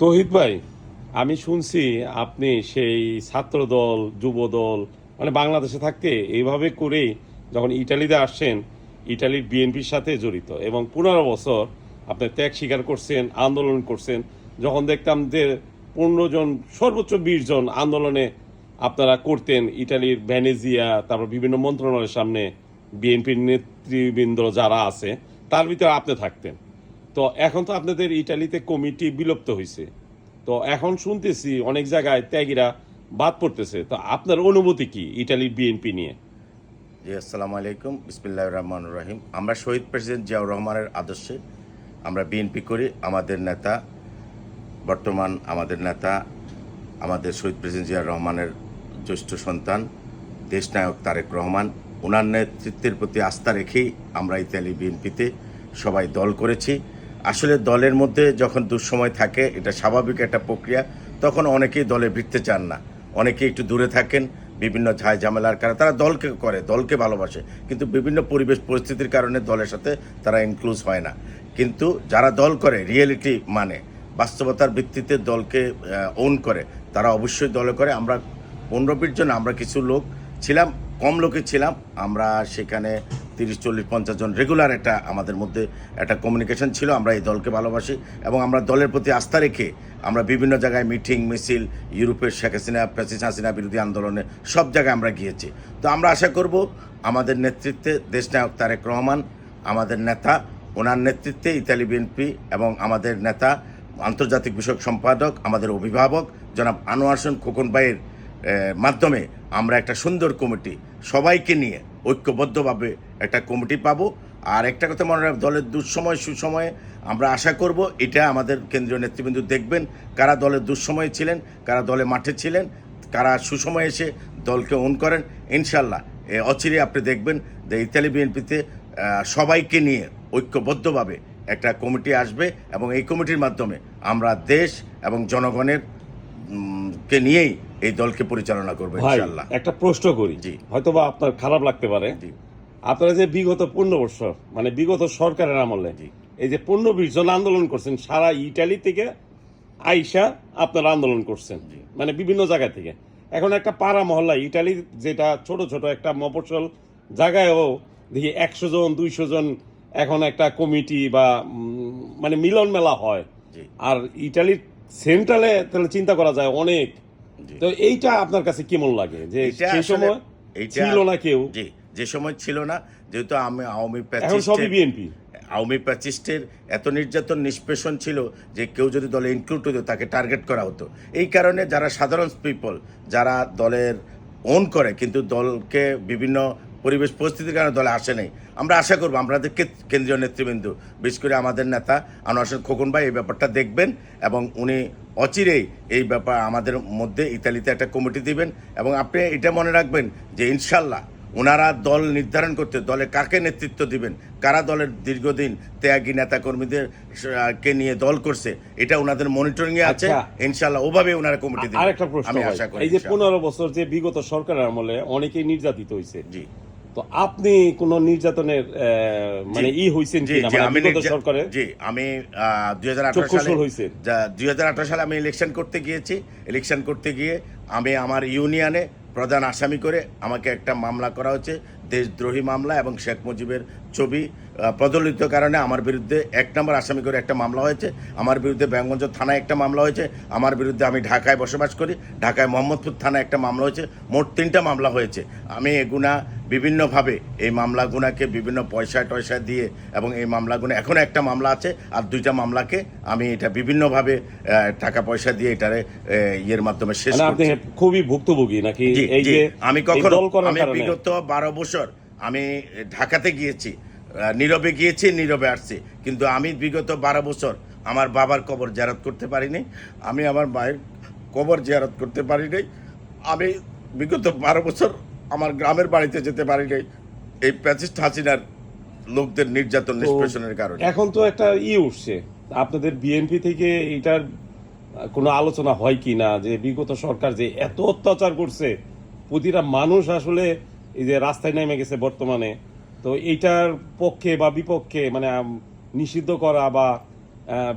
তহিদ ভাই, আমি শুনছি আপনি সেই ছাত্র দল যুব দল মানে বাংলাদেশে থাকতে এইভাবে করেই যখন ইটালিতে আসছেন, ইটালির বিএনপির সাথে জড়িত এবং পনেরো বছর আপনি ত্যাগ স্বীকার করছেন, আন্দোলন করছেন, যখন দেখতাম যে পনেরো জন, সর্বোচ্চ বিশ জন আন্দোলনে আপনারা করতেন, ইটালির ভ্যানেজিয়া তারপর বিভিন্ন মন্ত্রণালয়ের সামনে বিএনপির নেতৃবৃন্দ যারা আছে, তার ভিতরে আপনি থাকতেন। তো এখন তো আপনাদের ইটালিতে কমিটি বিলুপ্ত হয়েছে তো এখন শুনতেছি অনেক জায়গায় ত্যাগীরা বাদ পড়তেছে। তো আপনার অনুভূতি কি ইটালির বিএনপি নিয়ে? জি, আসসালামু আলাইকুম। বিসমিল্লাহ রহমান রহিম। আমরা শহীদ প্রেসিডেন্ট জিয়াউর রহমানের আদর্শে আমরা বিএনপি করি। আমাদের নেতা, বর্তমান আমাদের নেতা, আমাদের শহীদ প্রেসিডেন্ট জিয়াউর রহমানের জ্যেষ্ঠ সন্তান, দেশনায়ক তারেক রহমান ওনার নেতৃত্বের প্রতি আস্থা রেখেই আমরা ইতালি বিএনপিতে সবাই দল করেছি। আসলে দলের মধ্যে যখন দুঃসময় থাকে, এটা স্বাভাবিক একটা প্রক্রিয়া, তখন অনেকেই দলে ভিড়তে চান না। অনেকেই একটু দূরে থাকেন, বিভিন্ন ঝায় ঝামেলার কারণে। তারা দলকে করে, দলকে ভালোবাসে, কিন্তু বিভিন্ন পরিবেশ পরিস্থিতির কারণে দলের সাথে তারা ইনক্লুজ হয় না। কিন্তু যারা দল করে রিয়েলিটি মানে বাস্তবতার ভিত্তিতে দলকে ওন করে, তারা অবশ্যই দলে করে। আমরা পনেরো বিশ জন, আমরা কিছু লোক ছিলাম, কম লোকে ছিলাম। আমরা সেখানে তিরিশ, চল্লিশ, পঞ্চাশ জন রেগুলার একটা আমাদের মধ্যে একটা কমিউনিকেশন ছিল, আমরা এই দলকে ভালোবাসি এবং আমরা দলের প্রতি আস্থা রেখে আমরা বিভিন্ন জায়গায় মিটিং, মিছিল, ইউরোপের শেখ হাসিনা প্রেসিস হাসিনা বিরোধী আন্দোলনে সব জায়গায় আমরা গিয়েছি। তো আমরা আশা করব আমাদের নেতৃত্বে দেশনায়ক তারেক রহমান, আমাদের নেতা, ওনার নেতৃত্বে ইতালি বিএনপি এবং আমাদের নেতা, আন্তর্জাতিক বিষয়ক সম্পাদক, আমাদের অভিভাবক জনাব আনোয়ার হোসেন খোকন ভাইয়ের মাধ্যমে আমরা একটা সুন্দর কমিটি সবাইকে নিয়ে ঐক্যবদ্ধভাবে একটা কমিটি পাবো। আর একটা কথা মনে রাখ দলের দুঃসময় সুসময়ে আমরা আশা করব এটা আমাদের কেন্দ্রীয় নেতৃবৃন্দ দেখবেন কারা দলের দুঃসময়ে ছিলেন, কারা দলে মাঠে ছিলেন, কারা সুসময়ে এসে দলকে অন করেন। ইনশাল্লাহ এ অচিরে আপনি দেখবেন যে ইতালি বিএনপিতে সবাইকে নিয়ে ঐক্যবদ্ধভাবে একটা কমিটি আসবে এবং এই কমিটির মাধ্যমে আমরা দেশ এবং জনগণের কে নিয়েই এই দলকে পরিচালনা করব ভাই ইনশাল্লাহ একটা প্রশ্ন করি জি। হয়তো বা আপনার খারাপ লাগতে পারে জি। আপনারা যে বিগত পনেরো বছর মানে বিগত সরকারের আমলে জি। এই যে পনেরো বিশ জন আন্দোলন করছেন সারা ইটালি থেকে আইসা আপনারা আন্দোলন করছেন জি। মানে বিভিন্ন জায়গা থেকে এখন একটা পাড়া মহল্লা ইটালি যেটা ছোট ছোট একটা মফস্বল জায়গায়ও দেখি একশো জন দুইশো জন এখন একটা কমিটি বা মানে মিলন মেলা হয় আর ইটালির সেন্ট্রালে তাহলে চিন্তা করা যায় অনেক। তো এইটা আপনার কাছে কেমন লাগে? যে সেই সময় ছিল না কেউ। জি যে সময় ছিল না যেহেতু আমি আওয়ামী এখন সবই বিএনপি। আওয়ামী প্যাচিস্টের এত নির্যাতন নিষ্পেষণ ছিল যে কেউ যদি দলে ইনক্লুড হতো তাকে টার্গেট করা হতো। এই কারণে যারা সাধারণ পিপল যারা দলের ওন করে কিন্তু দলকে বিভিন্ন পরিবেশ পরিস্থিতির কারণে দলে আসে নাই। আমরা আশা করব আমাদের কেন্দ্রীয় নেতৃবৃন্দ বিশেষ করে আমাদের নেতা আনোয়ার খোকন ভাই এই ব্যাপারটা দেখবেন এবং উনি অচিরেই এই ব্যাপার আমাদের মধ্যে ইতালিতে একটা কমিটি দিবেন এবং আপনি এটা মনে রাখবেন যে ইনশাল্লাহ ওনারা দল নির্ধারণ করতে দলে কাকে নেতৃত্ব দিবেন কারা দলের দীর্ঘদিন ত্যাগী নেতা কর্মীদের কে নিয়ে দল করছে এটা ওনাদের মনিটরিং এ আছে। আচ্ছা। ইনশাল্লাহ ওভাবে ওনারা কমিটি দিবেন। আরেকটা প্রশ্ন আমি আশা করি এই যে ইনশাআল্লাহ। পনেরো বছর যে বিগত সরকারের আমলে অনেকেই নির্যাতিত হয়েছে জি। তো আপনি কোন নির্যাতনের মানে ই মানে আমি সরকারে? জি আমি দুই হাজার আঠারো চক্ষুষ্ফল সালে হয়েছে। দুই হাজার আঠারো সালে আমি ইলেকশন করতে গিয়েছি। ইলেকশন করতে গিয়ে আমি আমার ইউনিয়নে প্রধান আসামি করে আমাকে একটা মামলা করা হচ্ছে দেশদ্রোহী মামলা এবং শেখ মুজিবের ছবি প্রজ্বলিত কারণে আমার বিরুদ্ধে এক নম্বর আসামি করে একটা মামলা হয়েছে আমার বিরুদ্ধে ব্যাঙ্গঞ্জ থানায় একটা মামলা হয়েছে আমার বিরুদ্ধে আমি ঢাকায় বসবাস করি ঢাকায় মোহাম্মদপুর থানায় একটা মামলা হয়েছে মোট তিনটা মামলা হয়েছে। আমি এগুনা বিভিন্নভাবে এই মামলাগুনাকে বিভিন্ন পয়সা টয়সা দিয়ে এবং এই মামলাগুলো এখনও একটা মামলা আছে আর দুইটা মামলাকে আমি এটা বিভিন্নভাবে টাকা পয়সা দিয়ে এটারে ইয়ের মাধ্যমে শেষ মানে খুবই ভুক্তভোগী নাকি? আমি কখনো আমি বিগত বারো বছর আমি ঢাকাতে গিয়েছি নীরবে গিয়েছি নীরবে আসছি। কিন্তু আমি বিগত বারো বছর আমার বাবার কবর জিয়ারত করতে পারিনি আমি আমার মায়ের কবর জিয়ারত করতে পারি নাই আমি বিগত বারো বছর আমার গ্রামের বাড়িতে যেতে পারি নাই এই প্যাচিস্ট হাসিনার লোকদের নির্যাতন নিষ্পেষণের কারণে। এখন তো একটা ই উঠছে আপনাদের বিএনপি থেকে এটার কোনো আলোচনা হয় কি না? যে বিগত সরকার যে এত অত্যাচার করছে প্রতিটা মানুষ আসলে এই যে রাস্তায় নেমে গেছে বর্তমানে, তো এইটার পক্ষে বা বিপক্ষে মানে নিষিদ্ধ করা বা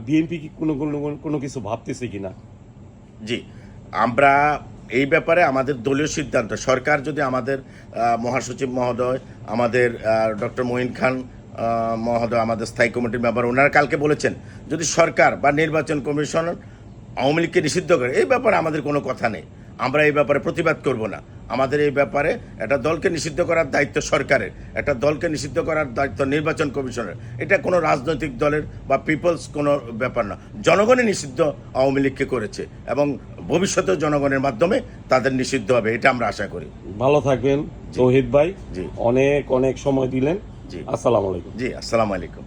বিএনপি কি কোনো কোনো কিছু ভাবতেছে কিনা? জি। আমরা এই ব্যাপারে আমাদের দলীয় সিদ্ধান্ত, সরকার যদি আমাদের মহাসচিব মহোদয়, আমাদের ডক্টর মঈন খান মহোদয়, আমাদের স্থায়ী কমিটির মেম্বার, ওনারা কালকে বলেছেন, যদি সরকার বা নির্বাচন কমিশন আওয়ামী লীগকে নিষিদ্ধ করে, এই ব্যাপারে আমাদের কোনো কথা নেই। আমরা এই ব্যাপারে প্রতিবাদ করব না। আমাদের এই ব্যাপারে একটা দলকে নিষিদ্ধ করার দায়িত্ব সরকারের একটা দলকে নিষিদ্ধ করার দায়িত্ব নির্বাচন কমিশনের। এটা কোনো রাজনৈতিক দলের বা পিপলস কোনো ব্যাপার না। জনগণই নিষিদ্ধ আওয়ামী লীগকে করেছে এবং ভবিষ্যতেও জনগণের মাধ্যমে তাদের নিষিদ্ধ হবে এটা আমরা আশা করি। ভালো থাকবেন তৌহিদ ভাই জি। অনেক অনেক সময় দিলেন। জি। আসসালামু আলাইকুম। জি আসসালামু আলাইকুম।